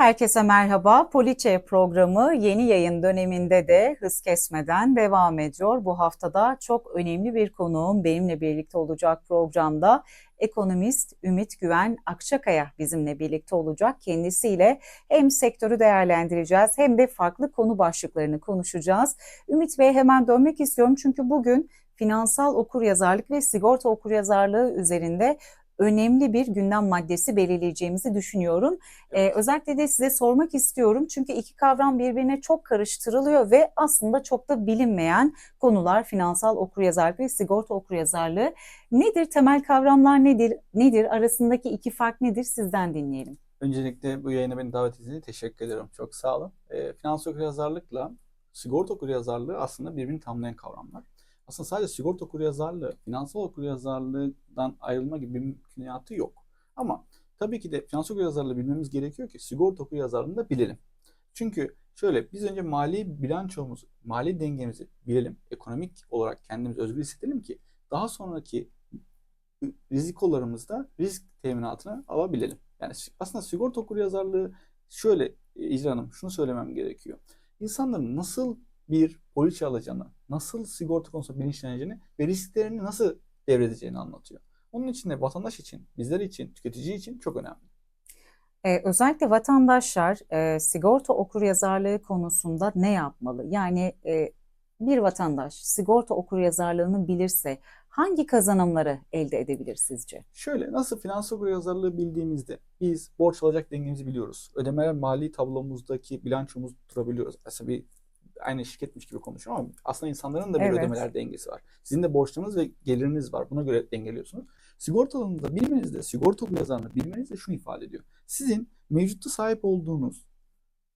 Herkese merhaba. Poliçe programı yeni yayın döneminde de hız kesmeden devam ediyor. Bu haftada çok önemli bir konuğum benimle birlikte olacak programda. Ekonomist Ümit Güven Akçakaya bizimle birlikte olacak. Kendisiyle hem sektörü değerlendireceğiz hem de farklı konu başlıklarını konuşacağız. Ümit Bey hemen dönmek istiyorum çünkü bugün finansal okuryazarlık ve sigorta okuryazarlığı üzerinde önemli bir gündem maddesi belirleyeceğimizi düşünüyorum. Ee, özellikle de size sormak istiyorum çünkü iki kavram birbirine çok karıştırılıyor ve aslında çok da bilinmeyen konular finansal okuryazarlık ve sigorta okuryazarlığı. Nedir temel kavramlar nedir? Nedir arasındaki iki fark nedir? Sizden dinleyelim. Öncelikle bu yayına beni davet ettiğiniz için teşekkür ederim. Çok sağ olun. E, finans okuryazarlıkla sigorta okuryazarlığı aslında birbirini tamamlayan kavramlar. Aslında sadece sigorta okuryazarlığı, finansal okuryazarlığından ayrılma gibi bir mümkünatı yok. Ama tabii ki de finansal okuryazarlığı bilmemiz gerekiyor ki sigorta okuryazarlığını da bilelim. Çünkü şöyle biz önce mali bilançomuzu, mali dengemizi bilelim. Ekonomik olarak kendimizi özgür hissedelim ki daha sonraki rizikolarımızda risk teminatını alabilelim. Yani aslında sigorta okuryazarlığı şöyle e, İcra Hanım şunu söylemem gerekiyor. İnsanların nasıl bir poliçe alacağını, nasıl sigorta konusunda bilinçleneceğini ve risklerini nasıl devredeceğini anlatıyor. Onun için de vatandaş için, bizler için, tüketici için çok önemli. Ee, özellikle vatandaşlar e, sigorta okuryazarlığı konusunda ne yapmalı? Yani e, bir vatandaş sigorta okuryazarlığını bilirse hangi kazanımları elde edebilir sizce? Şöyle nasıl finansal okuryazarlığı bildiğimizde biz borç alacak dengemizi biliyoruz. Ödemeler mali tablomuzdaki bilançomuzu tutturabiliyoruz. Mesela bir aynı şirketmiş gibi konuşuyorum ama aslında insanların da bir Evet. ödemeler dengesi var. Sizin de borçlarınız ve geliriniz var. Buna göre dengeliyorsunuz. Sigorta alanında bilmeniz de, sigorta okuryazarlığını bilmeniz de şunu ifade ediyor. Sizin mevcutta sahip olduğunuz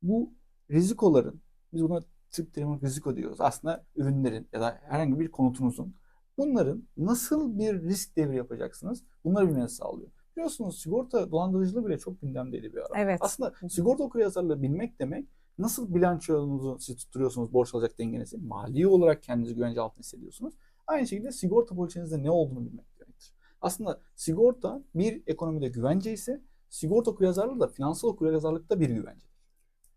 bu rizikoların, biz buna Türk terimi riziko diyoruz. Aslında ürünlerin ya da herhangi bir konutunuzun bunların nasıl bir risk devri yapacaksınız? Bunları bilmenizi sağlıyor. Biliyorsunuz sigorta dolandırıcılığı bile çok gündemdeydi bir ara. Evet. Aslında sigorta okuryazarlığı bilmek demek nasıl bilançonuzu siz tutturuyorsunuz borç alacak dengenizi, mali olarak kendinizi güvence altında hissediyorsunuz. Aynı şekilde sigorta poliçenizde ne olduğunu bilmek gerektir. Aslında sigorta bir ekonomide güvence ise sigorta okuryazarlığı da finansal okuryazarlıkta bir güvencedir.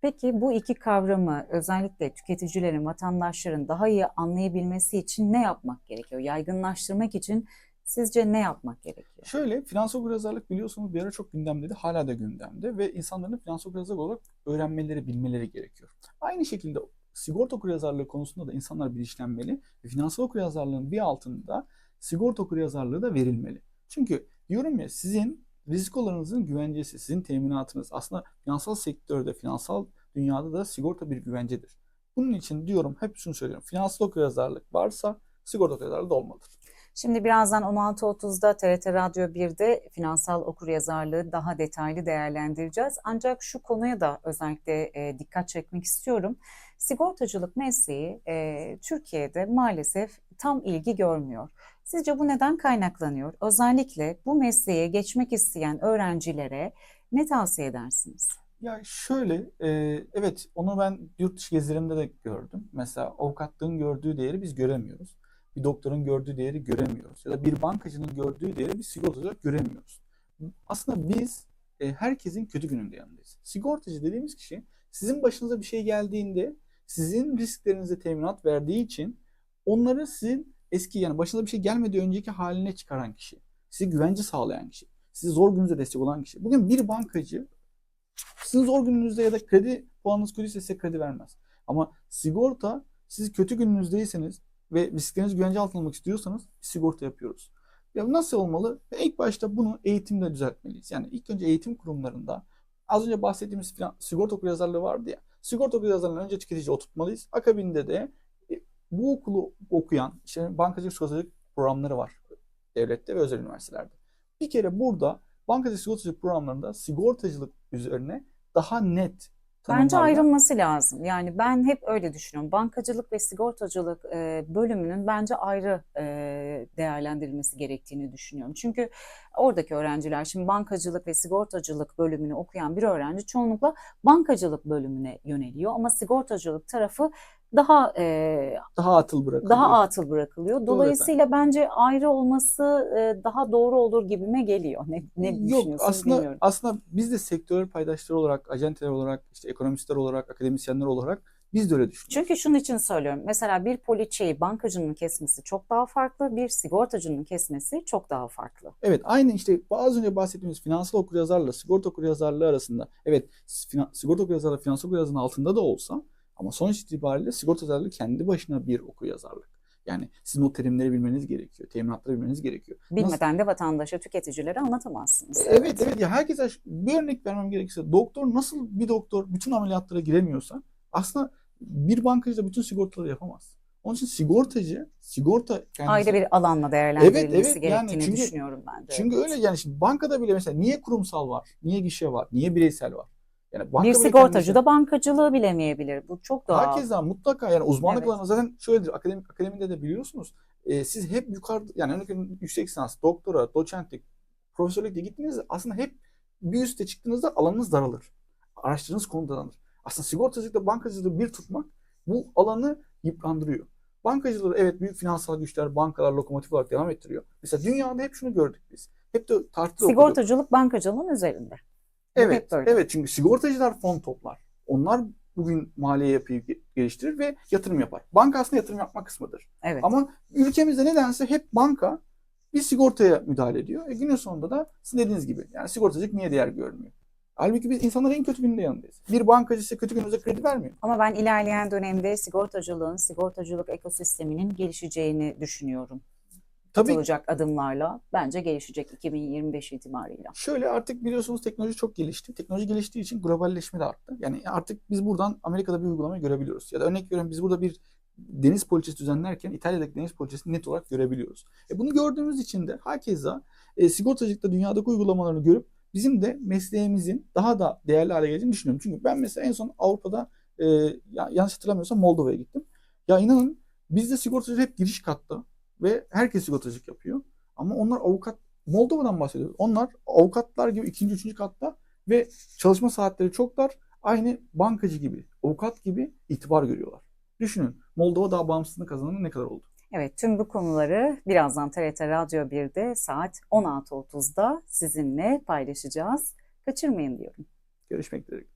Peki bu iki kavramı özellikle tüketicilerin, vatandaşların daha iyi anlayabilmesi için ne yapmak gerekiyor? Yaygınlaştırmak için sizce ne yapmak gerekiyor? Şöyle finansal okuryazarlık biliyorsunuz bir ara çok gündemdeydi. Hala da gündemde ve insanların finansal okuryazarlık olarak öğrenmeleri, bilmeleri gerekiyor. Aynı şekilde sigorta okuryazarlığı konusunda da insanlar bilinçlenmeli ve finansal okuryazarlığın bir altında sigorta okuryazarlığı da verilmeli. Çünkü diyorum ya sizin rizikolarınızın güvencesi, sizin teminatınız aslında finansal sektörde, finansal dünyada da sigorta bir güvencedir. Bunun için diyorum hep şunu söylüyorum. Finansal okuryazarlık varsa sigorta okuryazarlığı da olmalıdır. Şimdi birazdan 16.30'da TRT Radyo 1'de finansal okuryazarlığı daha detaylı değerlendireceğiz. Ancak şu konuya da özellikle e, dikkat çekmek istiyorum. Sigortacılık mesleği e, Türkiye'de maalesef tam ilgi görmüyor. Sizce bu neden kaynaklanıyor? Özellikle bu mesleğe geçmek isteyen öğrencilere ne tavsiye edersiniz? Ya şöyle, e, evet onu ben yurt dışı gezilerimde de gördüm. Mesela avukatlığın gördüğü değeri biz göremiyoruz. Bir doktorun gördüğü değeri göremiyoruz. Ya da bir bankacının gördüğü değeri biz sigortacılar göremiyoruz. Aslında biz e, herkesin kötü gününde yanındayız. Sigortacı dediğimiz kişi sizin başınıza bir şey geldiğinde sizin risklerinize teminat verdiği için onları sizin eski yani başınıza bir şey gelmeden önceki haline çıkaran kişi. Size güvence sağlayan kişi. Size zor gününüzde destek olan kişi. Bugün bir bankacı sizin zor gününüzde ya da kredi puanınız kötüyse size kredi vermez. Ama sigorta siz kötü gününüzdeyseniz ve risklerinizi güvence altına almak istiyorsanız sigorta yapıyoruz. Ya nasıl olmalı? İlk başta bunu eğitimle düzeltmeliyiz. Yani ilk önce eğitim kurumlarında az önce bahsettiğimiz filan, sigorta okuryazarlığı vardı ya. Sigorta okuryazarlığını önce tüketiciye oturtmalıyız. Akabinde de e, bu okulu okuyan işte bankacılık sigortacılık programları var devlette ve özel üniversitelerde. Bir kere burada bankacılık sigortacılık programlarında sigortacılık üzerine daha net Bence tanımlarla- ayrılması lazım. Yani ben hep öyle düşünüyorum. Bankacılık ve sigortacılık e, bölümünün bence ayrı e, değerlendirilmesi gerektiğini düşünüyorum. Çünkü oradaki öğrenciler şimdi bankacılık ve sigortacılık bölümünü okuyan bir öğrenci çoğunlukla bankacılık bölümüne yöneliyor ama sigortacılık tarafı daha e, Daha atıl bırakılıyor. daha atıl bırakılıyor. Doğru Dolayısıyla bence ayrı olması e, daha doğru olur gibime geliyor. Ne, ne Yok düşünüyorsunuz aslında bilmiyorum. aslında biz de sektörel paydaşları olarak, acenteler olarak, işte ekonomistler olarak, akademisyenler olarak biz de öyle düşünüyoruz. Çünkü şunun için söylüyorum. Mesela bir poliçeyi bankacının kesmesi çok daha farklı, bir sigortacının kesmesi çok daha farklı. Evet aynı işte az önce bahsettiğimiz finansal okuryazarla sigorta okuryazarlığı arasında evet sigorta okuryazarlığı finansal okuryazarlığın altında da olsa ama sonuç itibariyle sigorta okuryazarlığı kendi başına bir okuryazarlık. Yani sizin o terimleri bilmeniz gerekiyor, teminatları bilmeniz gerekiyor. Nasıl- Bilmeden de vatandaşa, tüketicilere anlatamazsınız. Evet evet ya herkese bir örnek vermem gerekirse doktor nasıl bir doktor bütün ameliyatlara giremiyorsa aslında bir bankacı da bütün sigortaları yapamaz. Onun için sigortacı sigorta kendisi Ayrı bir alanla değerlendirilmesi Evet, evet, yani gerektiğini çünkü- düşünüyorum ben de. Çünkü öyle yani şimdi bankada bile mesela niye kurumsal var? Niye gişe var? Niye bireysel var? Yani banka bir sigortacı da bankacılığı bilemeyebilir. Bu çok doğal. Herkesten mutlaka yani uzmanlık Evet. alanı zaten şöyledir. Akademi, akademide de biliyorsunuz. e, siz hep yukarıda yani veriyorum yüksek lisans, doktora, doçentlik, profesörlükle gittiğinizde aslında hep bir üste çıktığınızda alanınız daralır. Araştırdığınız konu daralır. Aslında sigortacılıkla bankacılığı bir tutmak bu alanı yıprandırıyor. Bankacılığı evet büyük finansal güçler, bankalar lokomotif olarak devam ettiriyor. Mesela dünyada hep şunu gördük biz. Hep de okuduk. Sigortacılık bankacılığın üzerinde. Evet, böyle. evet çünkü sigortacılar fon toplar. Onlar bugün maliye yapıyı ge- geliştirir ve yatırım yapar. Banka aslında yatırım yapma kısmıdır. Evet. Ama ülkemizde nedense hep banka bir sigortaya müdahale ediyor. E günün sonunda da sizin dediğiniz gibi yani sigortacılık niye değer görmüyor? Halbuki biz insanların en kötü gününde yanındayız. Bir bankacı size kötü gününüzde kredi vermiyor. Ama ben ilerleyen dönemde sigortacılığın, sigortacılık ekosisteminin gelişeceğini düşünüyorum. Tabii Atılacak adımlarla bence gelişecek 2025 itibarıyla. Şöyle artık biliyorsunuz teknoloji çok gelişti. Teknoloji geliştiği için globalleşme de arttı. Yani artık biz buradan Amerika'da bir uygulamayı görebiliyoruz. Ya da örnek veriyorum biz burada bir deniz poliçesi düzenlerken İtalya'daki deniz poliçesini net olarak görebiliyoruz. E bunu gördüğümüz için de hakeza e, sigortacılıkta dünyadaki uygulamalarını görüp bizim de mesleğimizin daha da değerli hale geleceğini düşünüyorum. Çünkü ben mesela en son Avrupa'da e, ya- yanlış hatırlamıyorsam Moldova'ya gittim. Ya inanın bizde sigortacı hep giriş katta ve herkes sigortacılık yapıyor. Ama onlar avukat Moldova'dan bahsediyoruz. Onlar avukatlar gibi ikinci, üçüncü katta ve çalışma saatleri çok dar. Aynı bankacı gibi, avukat gibi itibar görüyorlar. Düşünün Moldova daha bağımsızlığını kazanalı ne kadar oldu? Evet tüm bu konuları birazdan TRT Radyo 1'de saat 16.30'da sizinle paylaşacağız. Kaçırmayın diyorum. Görüşmek dileğiyle.